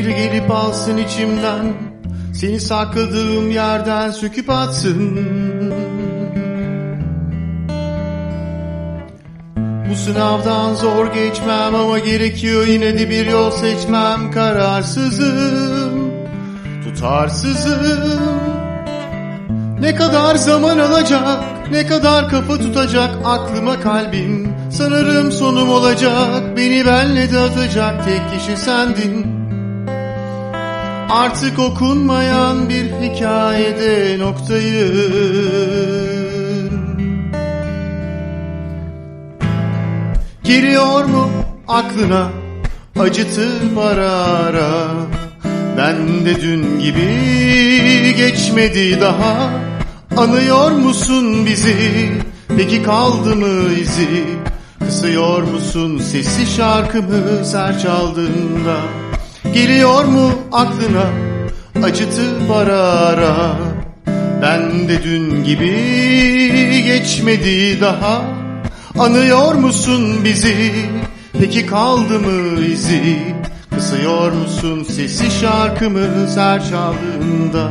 gelip alsın içimden. Seni sakladığım yerden söküp atsın. Bu sınavdan zor geçmem ama gerekiyor. Yine de bir yol seçmem. Kararsızım, tutarsızım. Ne kadar zaman alacak, ne kadar kafa tutacak aklıma kalbim. Sanırım sonum olacak, beni benle de atacak tek kişi sendin Artık okunmayan bir hikayede noktayım Giriyor mu aklına acıtıp ara ara? Ben de dün gibi geçmedi daha. Anıyor musun bizi? Peki kaldı mı izi? Kısıyor musun sesi şarkımı her çaldığında Geliyor mu aklına acıtıp ara ara Ben de dün gibi geçmedi daha Anıyor musun bizi? Peki kaldı mı izi? Kısıyor musun sesi şarkımız her çaldığında?